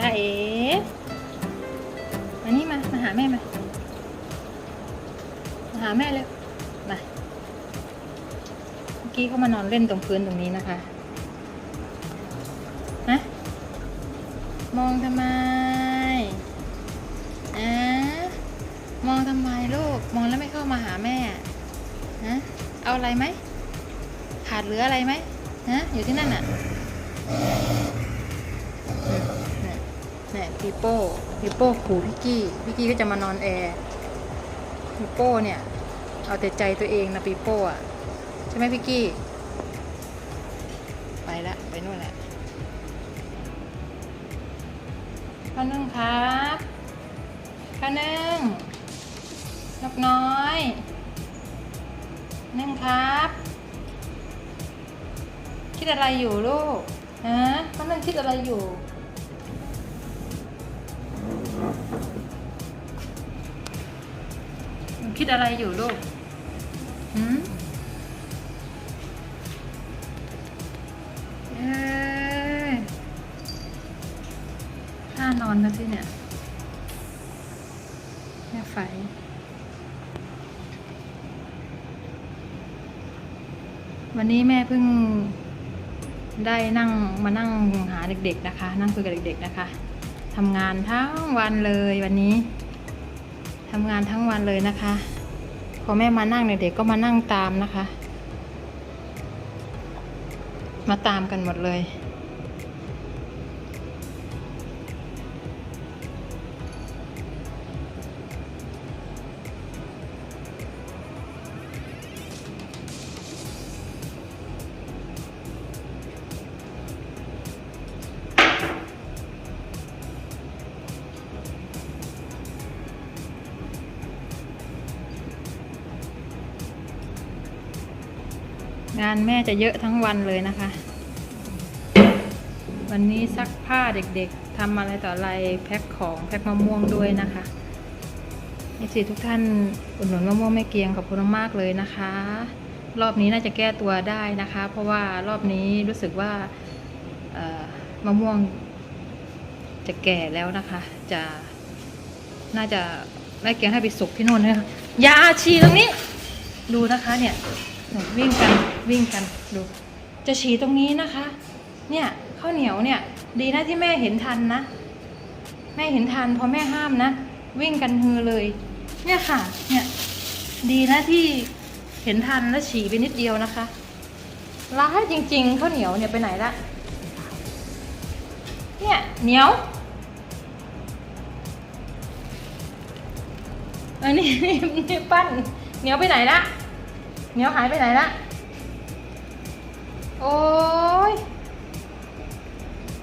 จ้าเอ๋มานี่มา มาหาแม่มา มาหาแม่เลยมา เมื่อกี้เขามานอนเล่นตรงพื้นตรงนี้นะคะฮะมองทำไมอะมองทำไมลูก มองแล้วไม่เข้ามาหาแม่ฮะเอาอะไรไหม ขาดเหลืออะไรไหมฮะอยู่ที่นั่นน่ะเนี่ย เนี่ยปีโป้ปีโป้ขู่พี่กี้พี่กี้ก็จะมานอนแอร์ปีโป้เนี่ย เอาแต่ใจตัวเองนะปีโป้อะใช่ไหมพี่กี้ ไปละไปนู่นแหละข้าวนึ่งครับข้าวนึ่งนกน้อย นึ่งครับ คิดอะไรอยู่ลูกฮะข้าวนึ่งคิดอะไรอยู่ อะไรอยู่ลูกหืมเอ้ยท่านอนกันสิเนี่ยแม่ไฟวันนี้แม่เพิ่งได้นั่งมานั่งหาเด็กๆนะคะ นั่งคุยกับเด็กๆนะคะทำงานทั้งวันเลยวันนี้ทำงานทั้งวันเลยนะคะ อแม่มานั่งเด็กๆก็มานั่งตามนะคะ มาตามกันหมดเลย งานแม่จะเยอะทั้งวันเลยนะคะ วันนี้ซักผ้าเด็กๆทำอะไรต่ออะไรแพ็คของแพ็คมะม่วงด้วยนะคะนี่สิทุกท่านอุดหนุนมะม่วงแม่เกียงขอบคุณมากๆเลยนะคะ รอบนี้น่าจะแก้ตัวได้นะคะ เพราะว่ารอบนี้รู้สึกว่ามะม่วงจะแก่แล้วนะคะ จะน่าจะแม่เกียงให้ไปสุกที่นู่นนะคะยาชีตรงนี้ ดูนะคะเนี่ย วิ่งกันวิ่งกันดูจะฉี่ตรงนี้นะคะ เนี่ยข้าวเหนียวเนี่ย ดีนะที่แม่เห็นทันนะ แม่เห็นทันพอแม่ห้ามนะ วิ่งกันฮือเลย เนี่ยค่ะ เนี่ย ดีนะที่เห็นทันแล้วฉี่ไปนิดเดียวนะคะร้ายจริงๆข้าวเหนียวเนี่ยไปไหนละเนี่ยเหนียวอันนี้นี่ปั้นเหนียวไปไหนละ เหนียวหายไปไหนละ โอ้ย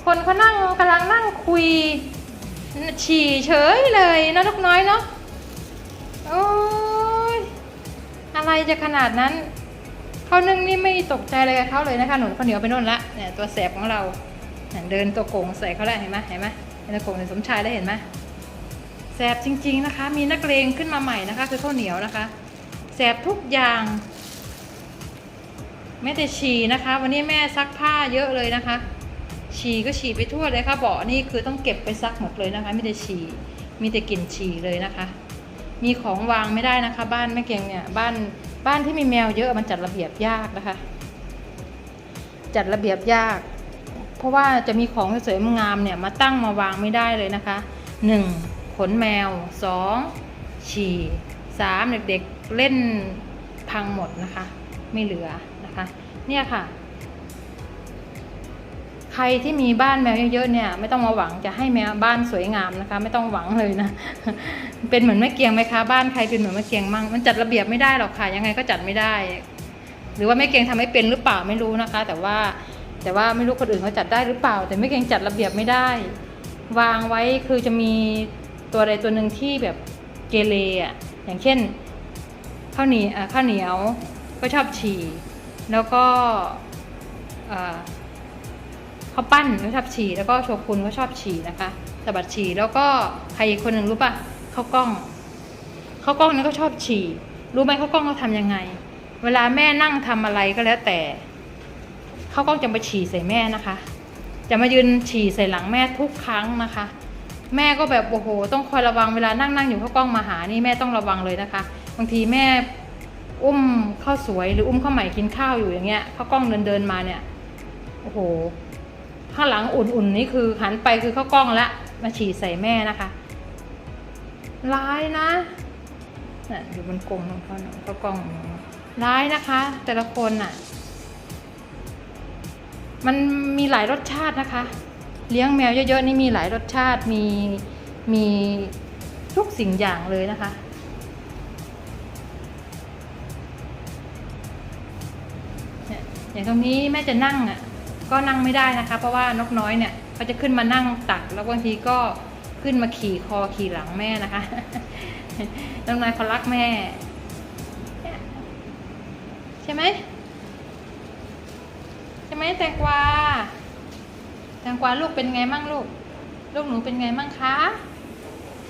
คนเขานั่งกำลังนั่งคุย ฉี่เฉยเลยนะลูกน้อยเนาะ โอ้ย อะไรจะขนาดนั้น เขานึ่งนี่ไม่ตกใจอะไรกับเขาเลยนะคะ หนุนข้าวเหนียวไปโน่นละ เนี่ยตัวแสบของเราเนี่ยเดินตัวโกงใส่เขาแล้วเห็นไหมเห็นไหมเป็นตัวโกงในสมชายได้เห็นไหมแสบจริง ๆนะคะ มีนักเลงขึ้นมาใหม่นะคะ คือข้าวเหนียวนะคะแสบทุกอย่าง ไม่แต่ฉี่นะคะ วันนี้แม่ซักผ้าเยอะเลยนะคะ ฉี่ก็ฉี่ไปทั่วเลยค่ะเบาะนี่คือต้องเก็บไปซักหมดเลยนะคะไม่ได้ฉี่มีแต่กลิ่นฉี่เลยนะคะ มีของวางไม่ได้นะคะ บ้านแม่เกียงเนี่ยบ้านบ้านที่มีแมวเยอะมันจัดระเบียบยากนะคะ จัดระเบียบยาก เพราะว่าจะมีของสวยๆงามเนี่ยมาตั้งมาวางไม่ได้เลยนะคะหนึ่งขนแมวสองฉี่สามเด็กๆเล่นพังหมดนะคะ ไม่เหลือ นะคะ เนี่ยค่ะ ใครที่มีบ้านแมวเยอะๆเนี่ย ไม่ต้องมาหวังจะให้แมวบ้านสวยงามนะคะ ไม่ต้องหวังเลยนะ เป็นเหมือนแม่เกียงไหมคะ บ้านใครเป็นเหมือนแม่เกียงมั่งมันจัดระเบียบไม่ได้หรอกค่ะ ยังไงก็จัดไม่ได้ หรือว่าแม่เกียงทำไม่เป็นหรือเปล่าไม่รู้นะคะ แต่ว่าแต่ว่าไม่รู้คนอื่นเขาจัดได้หรือเปล่า แต่แม่เกียงจัดระเบียบไม่ได้ วางไว้คือจะมีตัวใดตัวหนึ่งที่แบบเกเรอะอย่างเช่นข้าวเหนียวข้าวเหนียวก็ชอบฉี่ แล้วก็เข้าวปั้นก็ชอบฉี่แล้วก็โชกุนก็ชอบฉี่นะคะสะบัดฉี่แล้วก็ใครอีกคนหนึ่งรู้ปะข้าวกล้องข้าวกล้องนี่ก็ชอบฉี่รู้ไหมข้าวกล้องเขาทำยังไง เวลาแม่นั่งทำอะไรก็แล้วแต่ข้าวกล้องจะไปฉี่ใส่แม่นะคะ จะมายืนฉี่ใส่หลังแม่ทุกครั้งนะคะ แม่ก็แบบโอ้โห ต้องคอยระวังเวลานั่งนั่งอยู่ข้าวกล้องมาหานี่แม่ต้องระวังเลยนะคะ บางทีแม่ อุ้มข้าวสวยหรืออุ้มข้าวใหม่กินข้าวอยู่อย่างเงี้ยข้าวกล้องเดินเดินมาเนี่ยโอ้โหข้างหลังอุ่นๆนี่คือหันไปคือข้าวกล้องละมาฉี่ใส่แม่นะคะร้ายนะน่ะอยู่บนกรงของเขาน่ะข้าวกล้องร้ายนะคะ แต่ละคนน่ะ มันมีหลายรสชาตินะคะ เลี้ยงแมวเยอะๆนี่มีหลายรสชาติมีมีทุกสิ่งอย่างเลยนะคะ อย่างตรงนี้แม่จะนั่งอะก็นั่งไม่ได้นะคะ เพราะว่านกน้อยเนี่ยเขาจะขึ้นมานั่งตัก แล้วบางทีก็ขึ้นมาขี่คอขี่หลังแม่นะคะนกน้อยเขารักแม่ ใช่ไหมใช่ไหมแตงกวาแตงกวาลูกเป็นไงมั่งลูก ลูกหนูเป็นไงมั่งคะ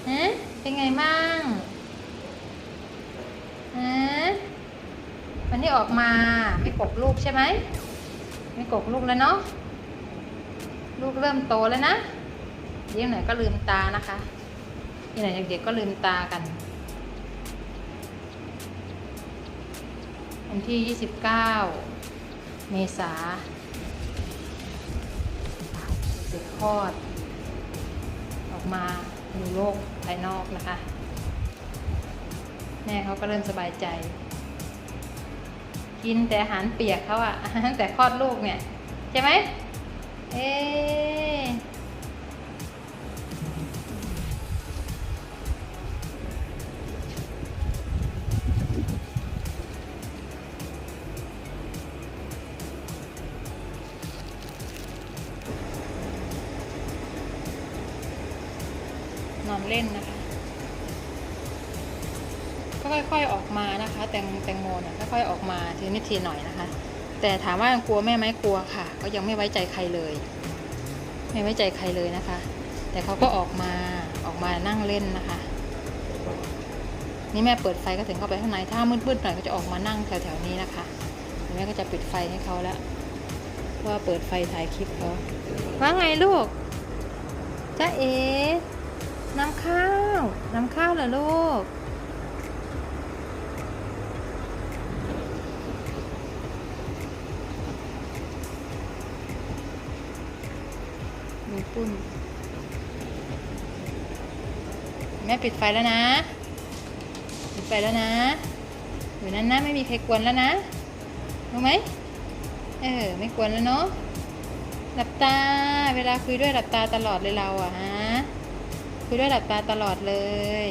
ฮะเป็นไงมั่งฮะ วันนี้ออกมาไม่กกลูกใช่ไหมไม่กกลูกแล้วเนาะลูกเริ่มโตแล้วนะเดี๋ยวหนก็ลืมตานะคะนี่หนเด็กๆก็ลืมตากันวันที่ 29 เมษาเสร็จคลอด ออกมาดูโลกภายนอกนะคะ แม่เขาก็เริ่มสบายใจ กินแต่อาหารเปียกเขาอะตั้งแต่คลอดลูกเนี่ยใช่ไหมเอ๊นอนเล่นนะคะ ค่อยๆออกมานะคะ แตงแตงโมเนี่ยค่อยๆออกมาทีนิดทีหน่อยนะคะ แต่ถามว่ากลัวแม่ไหมกลัวค่ะ ก็ยังไม่ไว้ใจใครเลย ไม่ไว้ใจใครเลยนะคะ แต่เขาก็ออกมาออกมานั่งเล่นนะคะ นี่แม่เปิดไฟก็ถึงเข้าไปข้างในถ้ามืดๆหน่อยก็จะออกมานั่งแถวๆนี้นะคะแม่ก็จะปิดไฟให้เขาแล้วว่าเปิดไฟถ่ายคลิปเขาว่าไงลูกจ้าเอ๋น้ำข้าว น้ำข้าวเหรอลูก มีปุ้นแม่ปิดไฟแล้วนะ ปิดไฟแล้วนะอยู่นั้นนะไม่มีใครกวนแล้วนะ รู้ไหมเออไม่กวนแล้วเนาะหลับตา เวลาคุยด้วยหลับตาตลอดเลยเราอะฮะ คุยด้วยหลับตาตลอดเลย